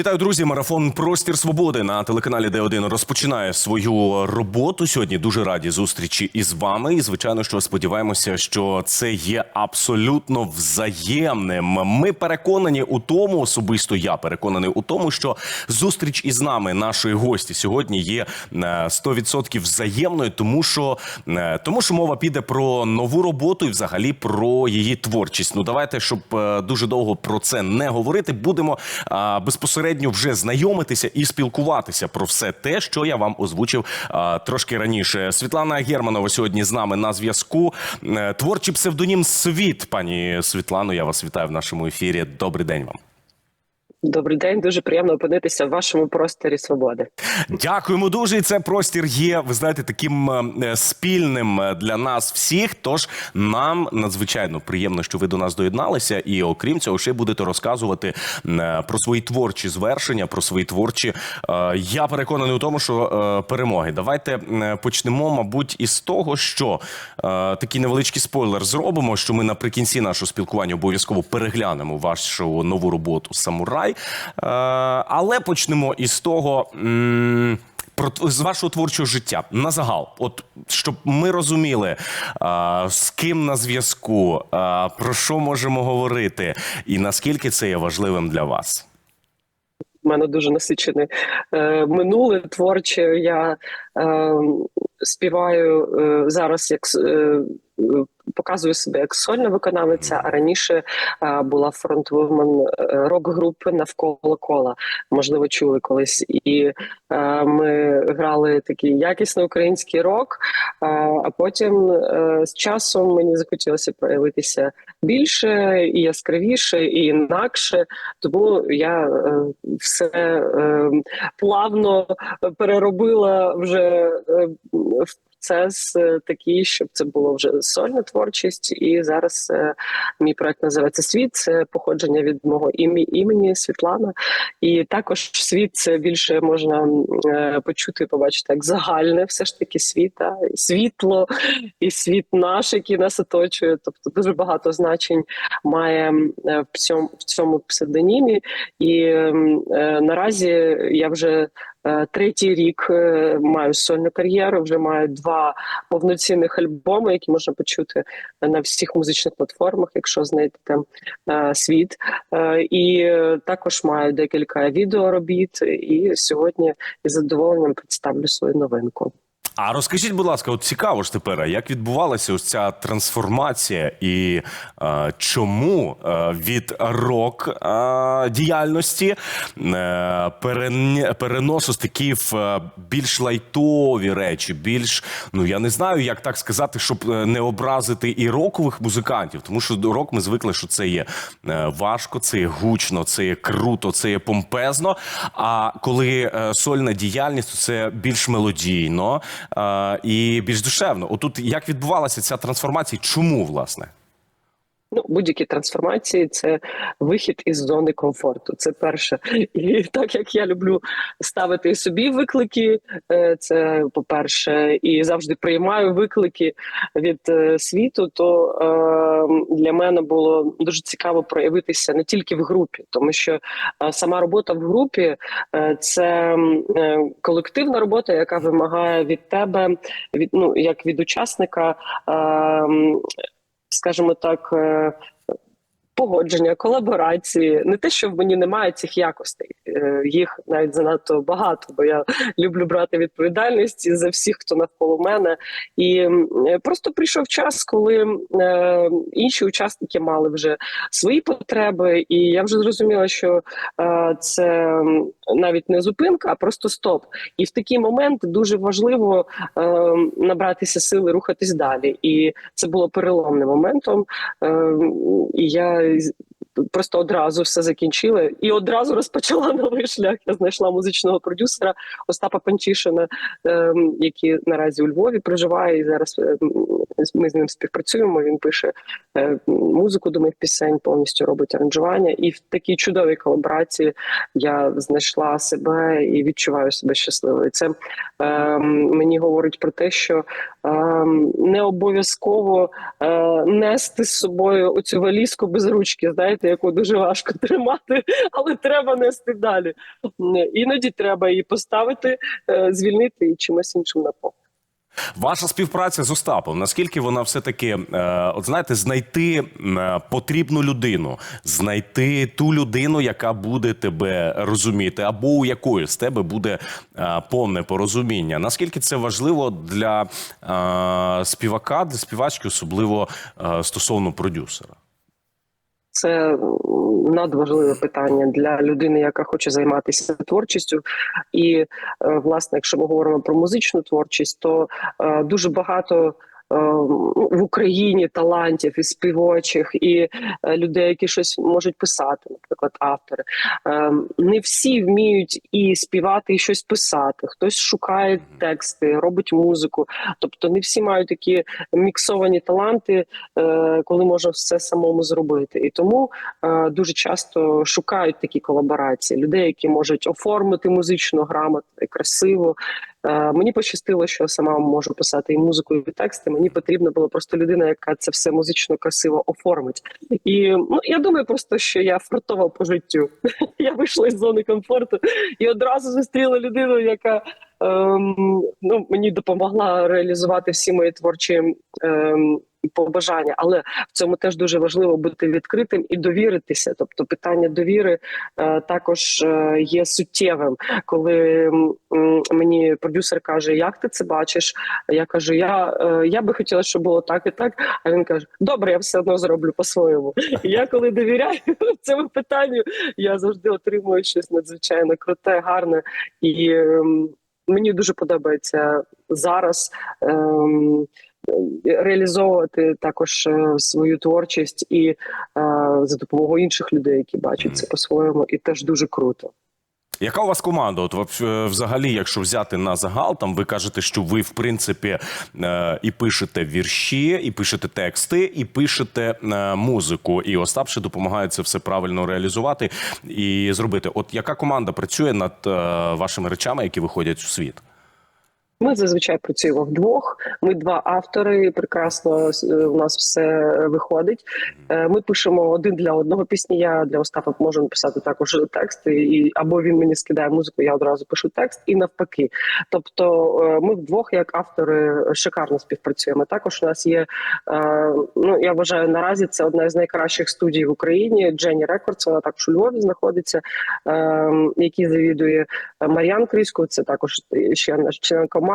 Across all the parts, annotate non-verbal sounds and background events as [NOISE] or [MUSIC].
Вітаю, друзі! Марафон Простір Свободи на телеканалі Д1 розпочинає свою роботу. Сьогодні дуже раді зустрічі із вами. І звичайно, що сподіваємося, що це є абсолютно взаємним. Ми переконані у тому, особисто я переконаний у тому, що зустріч із нами, нашої гості, сьогодні є е, 100% взаємною, тому що е, тому, що мова піде про нову роботу і взагалі про її творчість. Ну давайте, щоб е, дуже довго про це не говорити, будемо а, безпосередньо вже знайомитися і спілкуватися про все те, що я вам озвучив а, трошки раніше. Світлана Германова сьогодні з нами на зв'язку. Е, Творчий псевдонім Світ. Пані Світлано, я вас вітаю в нашому ефірі. Добрий день вам. Добрий день, дуже приємно опинитися в вашому просторі свободи. Дякуємо дуже. І це простір є. Ви знаєте, таким е, спільним е, для нас всіх. Тож нам надзвичайно приємно, що ви до нас доєдналися, і окрім цього, ще будете розказувати е, про свої творчі звершення, про свої творчі. Я переконаний у тому, що перемоги. Давайте почнемо, мабуть, із того, що такий невеличкий спойлер зробимо. Що ми наприкінці нашого спілкування обов'язково переглянемо вашу нову роботу Самурай. Е, Але почнемо із того. з вашого творчого життя на загал, от щоб ми розуміли, а, з ким на зв'язку, а, про що можемо говорити, і наскільки це є важливим для вас. У мене дуже насичене е, минуле творче. Я е, співаю е, зараз як е, показую себе як сольна виконавиця, а раніше е, була фронтвумен е, рок-групи навколо кола. Можливо, чули колись. І е, ми грали такий якісний український рок. а потім з часом мені захотілося проявитися більше і яскравіше, і інакше. Тому я все плавно переробила вже в процес е, такий, щоб це було вже сольна творчість. І зараз е, мій проект називається Світ. Це походження від мого імені Світлана. І також світ це більше можна е, почути, побачити як загальне, все ж таки світа, світло і світ наш, який нас оточує. Тобто дуже багато значень має в цьому в цьому псевдонімі. І наразі я вже третій рік е, маю сольну кар'єру. Вже маю два повноцінних альбоми, які можна почути на всіх музичних платформах, якщо знайдете е, світ. Е, І е, також маю декілька відеоробіт. І сьогодні із задоволенням представлю свою новинку. А розкажіть, будь ласка, от цікаво ж тепер, як відбувалася ось ця трансформація, і е, чому е, від рок е, діяльності е, перен, переносу з такі в е, більш лайтові речі, більш ну я не знаю, як так сказати, щоб е, не образити і рокових музикантів, тому що до рок ми звикли, що це є е, важко, це є гучно, це є круто, це є помпезно. А коли е, сольна діяльність, то це більш мелодійно і більш душевно. Отут як відбувалася ця трансформація? Чому власне? Ну, будь-які трансформації це вихід із зони комфорту. Це перше. І так як я люблю ставити собі виклики, е, це по-перше, і завжди приймаю виклики від е, світу, то е, для мене було дуже цікаво проявитися не тільки в групі, тому що е, сама робота в групі це колективна робота, яка вимагає від тебе, від ну як від учасника. е, скажімо так, е, погодження, колаборації. Не те, що в мені немає цих якостей, е, їх навіть занадто багато, бо я люблю брати відповідальність за всіх, хто навколо мене. І е, просто прийшов час, коли е, інші учасники мали вже свої потреби, і я вже зрозуміла, що це навіть не зупинка, а просто стоп. І в такий момент дуже важливо набратися сили, рухатись далі. І це було переломним моментом. І я просто одразу все закінчила і одразу розпочала [LAUGHS] новий шлях. Я знайшла музичного продюсера Остапа Панчишина, е, який наразі у Львові проживає. І зараз е, ми з ним співпрацюємо. Він пише е, музику до моїх пісень, повністю робить аранжування. І в такій чудовій колаборації я знайшла себе і відчуваю себе щасливою. Це мені говорить про те, що ем, не обов'язково е, нести з собою оцю валізку без ручки, знаєте, яку дуже важко [LAUGHS] тримати, але треба нести далі. Іноді треба її поставити, е, звільнити і чимось іншим на наповнити. Ваша співпраця з Остапом, наскільки вона все-таки, е, от знаєте, знайти е, потрібну людину, знайти ту людину, яка буде тебе розуміти, або у якої з тебе буде е, повне порозуміння. Наскільки це важливо для співака, для співачки, особливо стосовно продюсера? Це надважливе питання для людини, яка хоче займатися творчістю. І е, власне, якщо ми говоримо про музичну творчість, то е, дуже багато. Е, В Україні талантів і співочих, і е, людей, які щось можуть писати, наприклад, автори. Е, Не всі вміють і співати, і щось писати. Хтось шукає тексти, робить музику. Тобто, не всі мають такі міксовані таланти, коли можна все самому зробити. І тому дуже часто шукають такі колаборації людей, які можуть оформити музично грамотно і красиво. Мені пощастило, що сама можу писати і музику, і тексти. Мені потрібна була просто людина, яка це все музично красиво оформить. І ну я думаю, просто що я фартова по життю. [LAUGHS] Я вийшла з зони комфорту і одразу зустріла людину, яка ем, ну мені допомогла реалізувати всі мої творчі ем, побажання. Але в цьому теж дуже важливо бути відкритим і довіритися. Тобто, питання довіри е, також е, є суттєвим. Коли м, мені продюсер каже, як ти це бачиш? Я кажу, я, е, я би хотіла, щоб було так і так. А він каже: Добре, я все одно зроблю по-своєму. Я коли довіряю [LAUGHS] цьому питанню, я завжди отримую щось надзвичайно круте, гарне і. ем, Мені дуже подобається зараз ем, реалізовувати також е, свою творчість і е, за допомогою інших людей, які бачать це по-своєму, і теж дуже круто. Яка у вас команда? От е, взагалі, якщо взяти на загал, там ви кажете, що ви в принципі е, і пишете вірші, і пишете тексти, і пишете е, музику. І Остап ще допомагає це все правильно реалізувати і зробити. От яка команда працює над вашими речами, які виходять у світ? Ми зазвичай працюємо вдвох. Ми два автори. Прекрасно е, у нас все виходить. Е, Ми пишемо один для одного пісні. Я для Остапа можу написати також тексти, і або він мені скидає музику, я одразу пишу текст, і навпаки. Тобто, е, ми вдвох, як автори, шикарно співпрацюємо. Також у нас є ну я вважаю, наразі це одна з найкращих студій в Україні. Дженні Рекордс, вона також у Львові знаходиться, е, який завідує Мар'ян Крісько. Це також ще наш член команди,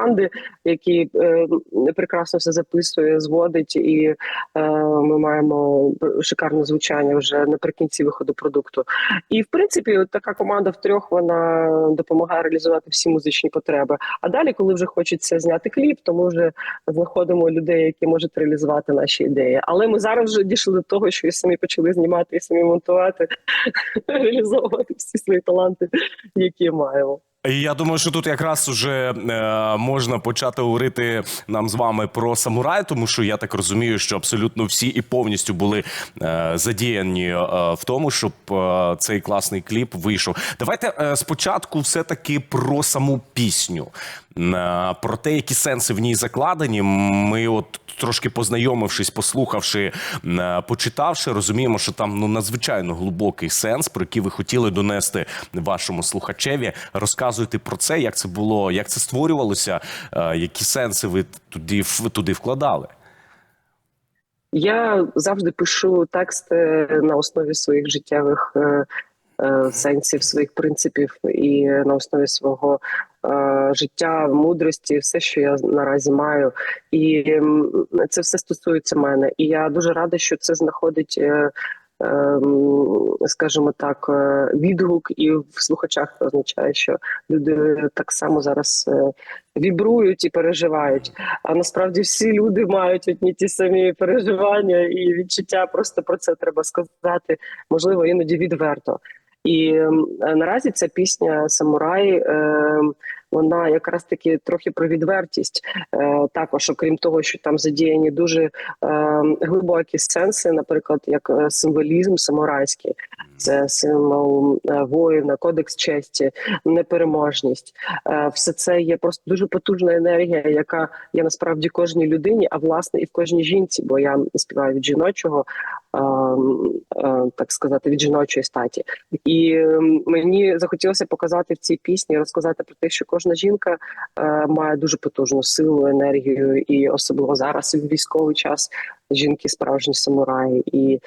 який е, прекрасно все записує, зводить, і е, ми маємо шикарне звучання вже наприкінці виходу продукту. І в принципі, от така команда в трьох вона допомагає реалізувати всі музичні потреби. А далі, коли вже хочеться зняти кліп, то ми вже знаходимо людей, які можуть реалізувати наші ідеї. Але ми зараз вже дійшли до того, що і самі почали знімати, і самі монтувати, [LAUGHS] реалізовувати всі свої таланти, які маємо. Я думаю, що тут якраз уже е, можна почати говорити нам з вами про самурай, тому що я так розумію, що абсолютно всі і повністю були е, задіяні е, в тому, щоб е, цей класний кліп вийшов. Давайте е, спочатку все-таки про саму пісню. Е, Про те, які сенси в ній закладені. Ми от трошки познайомившись, послухавши, е, почитавши, розуміємо, що там ну надзвичайно глибокий сенс, про який ви хотіли донести вашому слухачеві. Розказуйте про це, як це було, як це створювалося, е, які сенси ви туди, туди вкладали. Я завжди пишу тексти на основі своїх життєвих е, сенсів, своїх принципів і на основі свого життя, мудрості, все, що я наразі маю. І це все стосується мене. І я дуже рада, що це знаходить. Е, ем, Скажімо так, е, відгук, і в слухачах це означає, що люди так само зараз е, вібрують і переживають. А насправді всі люди мають одні ті самі переживання і відчуття. Просто про це треба сказати, можливо, іноді відверто. І ем, наразі ця пісня Самурай. Ем, вона якраз таки трохи про відвертість. Е, також, окрім того, що там задіяні дуже е, глибокі сенси, наприклад, як е, символізм самурайський, це символ воїна, кодекс честі, непереможність. Е, все це є просто дуже потужна енергія, яка є насправді кожній людині, а власне і в кожній жінці, бо я співаю від жіночого, е, е, так сказати, від жіночої статі. І мені захотілося показати в цій пісні, розказати про те, що кожна жінка е, має дуже потужну силу, енергію, і особливо зараз в військовий час жінки справжні самураї і.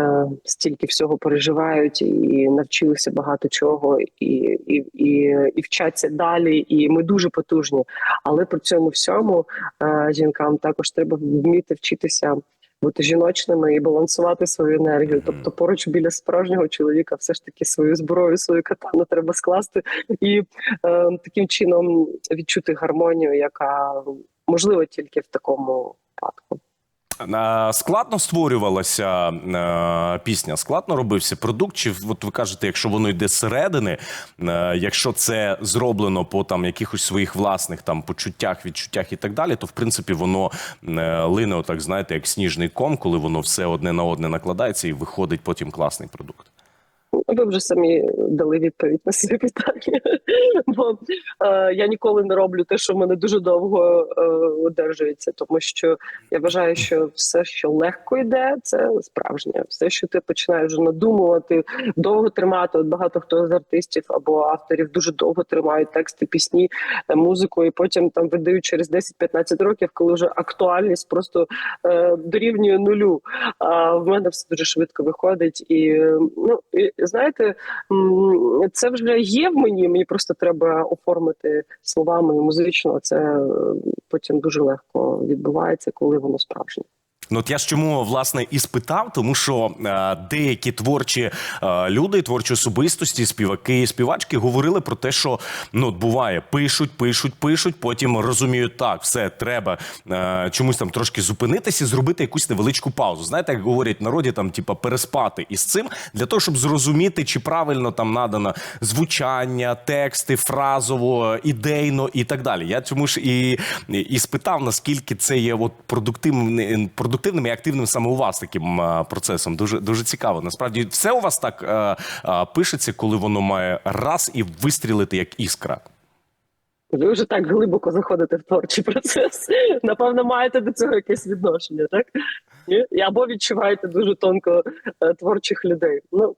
е, Стільки всього переживають і навчилися багато чого, і, і, і, і вчаться далі. І ми дуже потужні. Але при цьому всьому е, жінкам також треба вміти вчитися бути жіночними і балансувати свою енергію. Тобто, поруч біля справжнього чоловіка, все ж таки свою зброю, свою катану треба скласти і е, таким чином відчути гармонію, яка можлива тільки в такому випадку. Складно створювалася е, пісня, складно робився продукт. Чи от ви кажете, якщо воно йде зсередини, е, якщо це зроблено по там якихось своїх власних там почуттях, відчуттях і так далі, то в принципі воно е, лине, отак знаєте, як сніжний ком, коли воно все одне на одне накладається і виходить потім класний продукт. Ви вже самі дали відповідь на своє питання. [LAUGHS] Бо е, я ніколи не роблю те, що в мене дуже довго е, одержується, тому що я вважаю, що все, що легко йде, це справжнє. Все, що ти починаєш надумувати, довго тримати. От багато хто з артистів або авторів дуже довго тримають тексти, пісні, е, музику, і потім там видають через 10-15 років, коли вже актуальність просто е, дорівнює нулю. А в мене все дуже швидко виходить, і ну і, знаєте, це вже є в мені. Мені просто треба оформити словами музично. Це е, потім дуже легко відбувається, коли воно справжнє. Ну, от я ж чому власне і спитав, тому що е, деякі творчі е, люди, творчі особистості, співаки, співачки говорили про те, що ну от буває, пишуть, пишуть, пишуть, потім розуміють, так, все треба е, чомусь там трошки зупинитися зробити якусь невеличку паузу. Знаєте, як говорять в народі, там типа переспати із цим для того, щоб зрозуміти, чи правильно там надано звучання, тексти, фразово, ідейно і так далі. Я чому ж і, і спитав, наскільки це є от продуктивним, продуктивним і активним саме у вас таким процесом. Дуже дуже цікаво. Насправді, все у вас так е, е, пишеться, коли воно має раз і вистрілити як іскра. Ви вже так глибоко заходите в творчий процес. Напевно, маєте до цього якесь відношення, так? Або відчуваєте дуже тонко е, творчих людей. Ну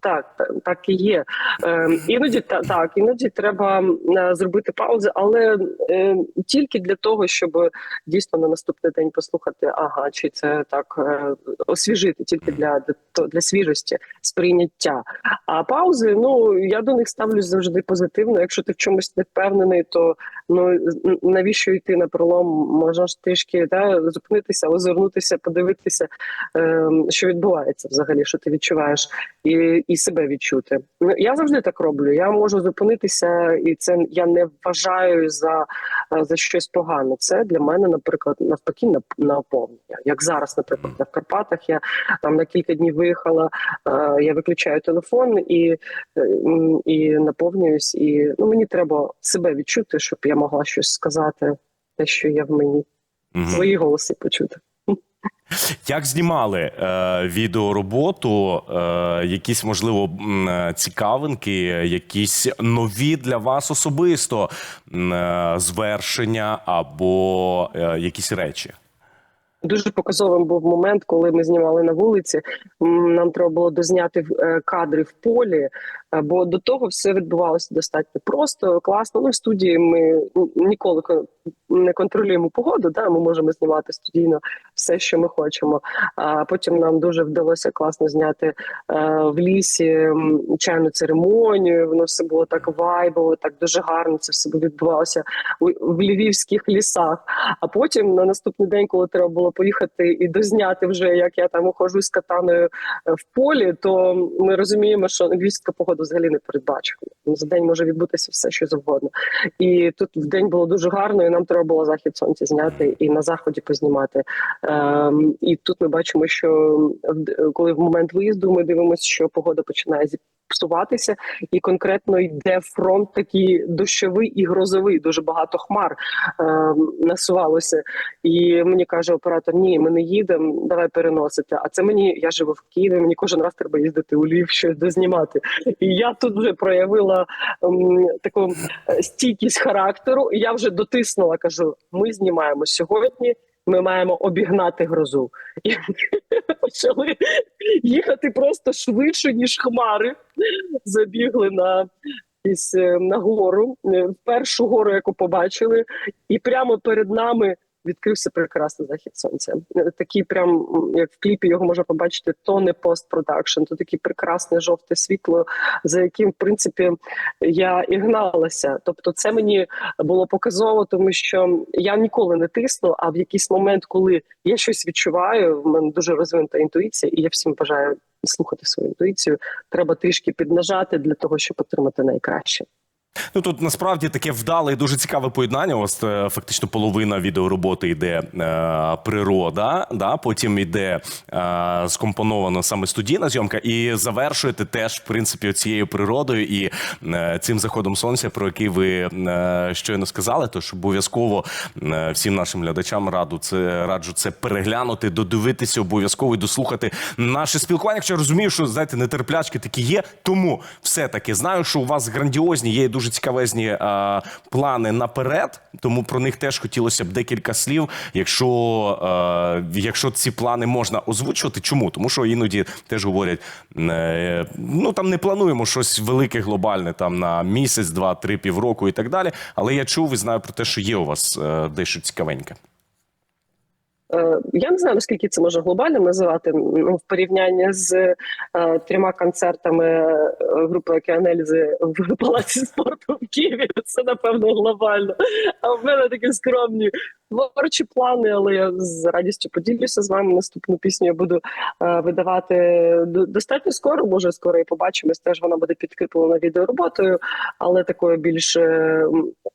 так, так і є. Е, іноді та так, іноді треба е, зробити паузи, але е, тільки для того, щоб дійсно на наступний день послухати, ага, чи це так освіжити, тільки для, для, свіжості, сприйняття. А паузи, ну я до них ставлюсь завжди позитивно. Якщо ти в чомусь не впевнений, то ну навіщо йти на пролом? Можна ж трішки да, зупинитися, озирнутися, подивитися, е, що відбувається взагалі, що ти відчуваєш, і, і себе відчути. Ну я завжди так роблю. Я можу зупинитися, і це я не вважаю за, е, за щось погане. Це для мене, наприклад, навпаки, нап- наповнення. Як зараз, наприклад, в Карпатах я там на кілька днів виїхала. е, Я виключаю телефон і, е, і наповнююсь. І ну мені треба себе відчути, щоб я могла щось сказати, те, що є в мені, Мгм. свої голоси почути. Як знімали е, відеороботу, е, якісь можливо е, цікавинки, якісь нові для вас особисто е, звершення або е, якісь речі? Дуже показовим був момент, коли ми знімали на вулиці. Нам треба було дозняти е, кадри в полі, бо до того все відбувалося достатньо просто, класно. Ну, в студії ми ніколи не контролюємо погоду. Да, ми можемо знімати студійно все, що ми хочемо. А потім нам дуже вдалося класно зняти е, в лісі чайну церемонію. Воно все було так вайбово, так дуже гарно. Це все відбувалося в львівських лісах. А потім на наступний день, коли треба було поїхати і дозняти вже, як я там ухожу з катаною е, в полі, то ми розуміємо, що львівська погода взагалі не передбачено. За день може відбутися все, що завгодно. І тут в день було дуже гарно, і нам треба було захід сонця зняти і на заході познімати. Ем, і тут ми бачимо, що в- коли в момент виїзду ми дивимося, що погода починає псуватися, і конкретно йде фронт такий дощовий і грозовий. Дуже багато хмар е, насувалося. І мені каже оператор: Ні, ми не їдемо, давай переносити. А це мені я живу в Києві. Мені кожен раз треба їздити у Львів, щось дознімати. І я тут вже проявила ем, таку е, стійкість характеру. І я вже дотиснула. Кажу: ми знімаємо сьогодні. Ми маємо обігнати грозу. І [LAUGHS] почали їхати просто швидше, ніж хмари. Забігли на е, на гору, е, першу гору, яку побачили, і прямо перед нами відкрився прекрасний захід сонця. Такий, прям як в кліпі його можна побачити, то не постпродакшн, то таке прекрасне жовте світло, за яким, в принципі, я і гналася. Тобто, це мені було показово, тому що я ніколи не тисну. А в якийсь момент, коли я щось відчуваю, в мене дуже розвинута інтуїція, і я всім бажаю слухати свою інтуїцію. Треба трішки піднажати для того, щоб отримати найкраще. Ну тут насправді таке вдале і дуже цікаве поєднання. У вас е, фактично половина відеороботи йде е, природа, да потім йде е, скомпоновано саме студійна зйомка, і завершуєте теж в принципі цією природою і е, цим заходом сонця, про який ви е, щойно сказали. Тож обов'язково е, всім нашим глядачам раду це раджу це переглянути, додивитися обов'язково і дослухати наше спілкування. Хоча розумію, що знаєте, нетерплячки такі є. Тому все таки знаю, що у вас грандіозні є і дуже цікавезні а, плани наперед. Тому про них теж хотілося б декілька слів. Якщо, а, якщо ці плани можна озвучувати, чому? Тому що іноді теж говорять: е, ну там не плануємо щось велике, глобальне там на місяць, два, три, півроку і так далі. Але я чув і знаю про те, що є у вас е, дещо цікавеньке. Е, Я не знаю, наскільки це може глобально називати ну, в порівнянні з е, трьома концертами е, групи Океанельзи в [LAUGHS] Палаці спорту в Києві. Це напевно глобально. А в мене такі скромні творчі плани, але я з радістю поділюся з вами. Наступну пісню я буду е, видавати достатньо скоро. Може, скоро і побачимось. Теж вона буде підкріплена відеороботою, але такою більш е,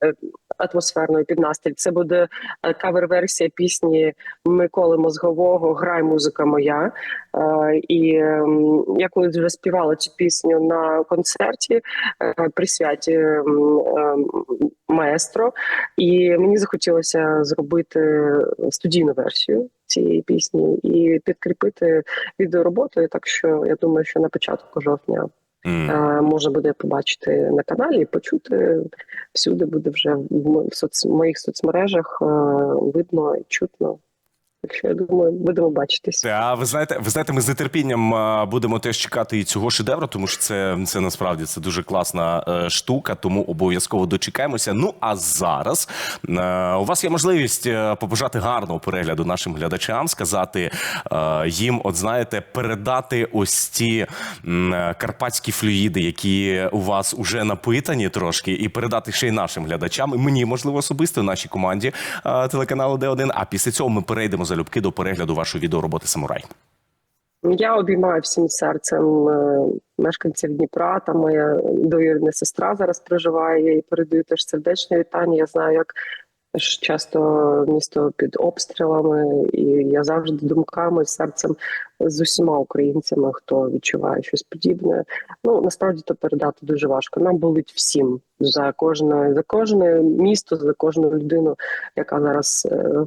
е, атмосферною під настрій. Це буде е, кавер-версія пісні Миколи Мозгового Грай музика моя. Е, І ем, я коли вже співала цю пісню на концерті е, при святі ем, маестро, і мені захотілося зробити студійну версію цієї пісні і підкріпити відеороботою. Так що я думаю, що на початку жовтня е, можна буде побачити на каналі почути всюди буде вже в моїх соцмережах е, видно і чутно. Так що я думаю, будемо бачитись. А ви знаєте, ви знаєте, ми з нетерпінням будемо теж чекати і цього шедевру, тому що це, це насправді це дуже класна е, штука, тому обов'язково дочекаємося. Ну а зараз е, у вас є можливість е, побажати гарного перегляду нашим глядачам, сказати їм, от знаєте, передати ось е, карпатські флюїди, які у вас уже напитані трошки, і передати ще й нашим глядачам, і мені можливо особисто нашій команді телеканалу Д1. А після цього ми перейдемо залюбки до перегляду вашої відеороботи Самурай. Я обіймаю всім серцем е, мешканців Дніпра. Там моя довірна сестра зараз проживає. Я їй передаю теж сердечне вітання. Я знаю, як часто місто під обстрілами, і я завжди думками, серцем з усіма українцями, хто відчуває щось подібне. Ну насправді то передати дуже важко. Нам болить всім за кожне за кожне місто, за кожну людину, яка зараз е,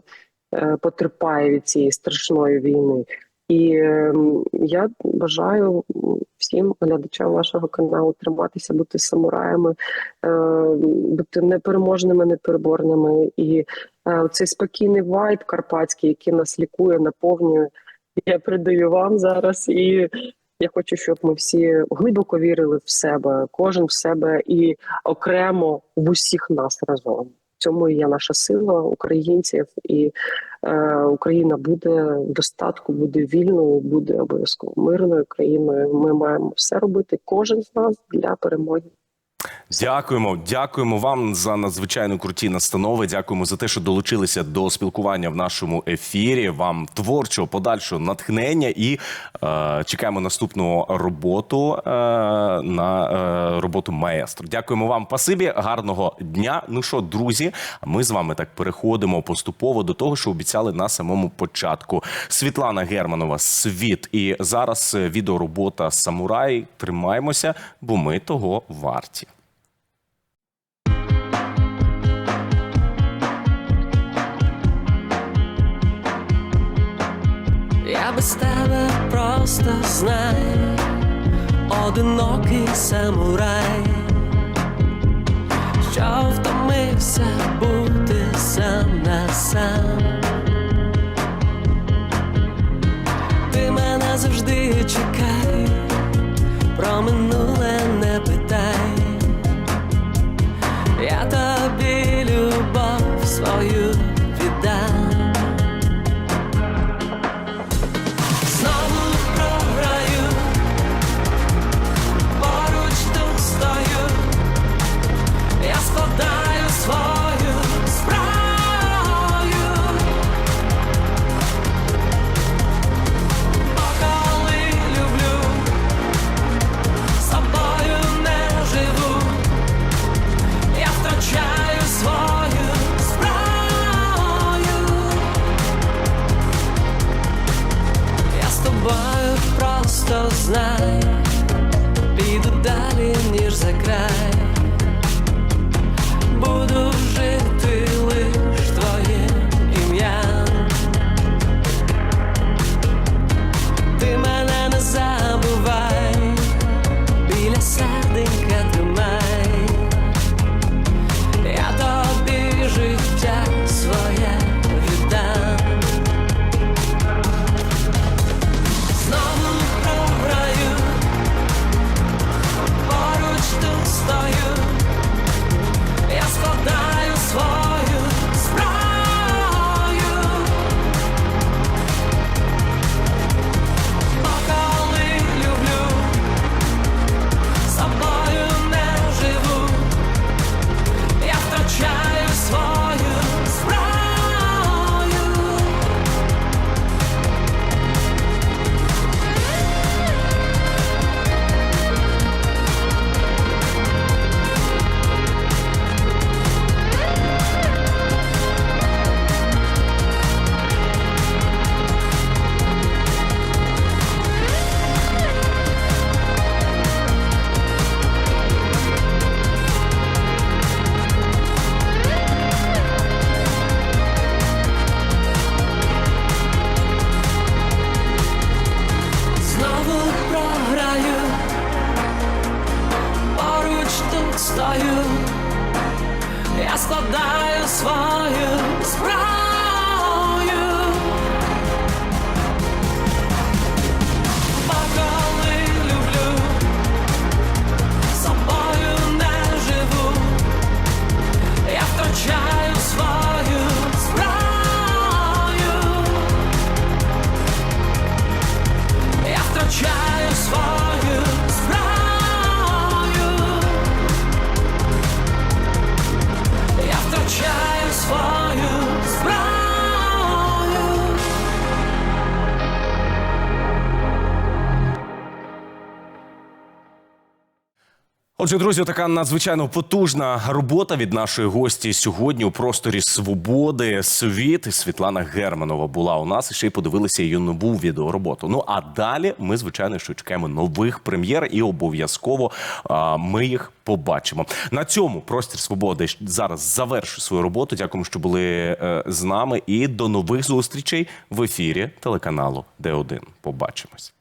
потерпає від цієї страшної війни. І е, я бажаю всім глядачам вашого каналу триматися, бути самураями, е, бути непереможними, непереборними. І е, цей спокійний вайб карпатський, який нас лікує, наповнює, я передаю вам зараз. І я хочу, щоб ми всі глибоко вірили в себе, кожен в себе і окремо в усіх нас разом. Цьому є наша сила українців, і е, Україна буде в достатку, буде вільною, буде обов'язково мирною країною. Ми маємо все робити, кожен з нас для перемоги. Дякуємо, дякуємо вам за надзвичайно круті настанови. Дякуємо за те, що долучилися до спілкування в нашому ефірі. Вам творчого подальшого натхнення і е, чекаємо наступну роботу е, на е, роботу маестро. Дякуємо вам, пасибі, гарного дня. Ну що, друзі, ми з вами так переходимо поступово до того, що обіцяли на самому початку. Світлана Германова, світ. І зараз е, відеоробота Самурай. Тримаємося, бо ми того варті. Без тебе просто знай, одинокий самурай, що втомився бути сам на сам. Ти мене завжди чекай, про я складаю свою зброю. Отже, друзі, така надзвичайно потужна робота від нашої гості сьогодні у просторі свободи. Світ Світлана Германова була у нас і ще й подивилися її нову відеороботу. Ну а далі ми, звичайно, що чекаємо нових прем'єр, і обов'язково ми їх побачимо. На цьому простір свободи зараз завершує свою роботу. Дякуємо, що були е, з нами. І до нових зустрічей в ефірі телеканалу Д1. Побачимось.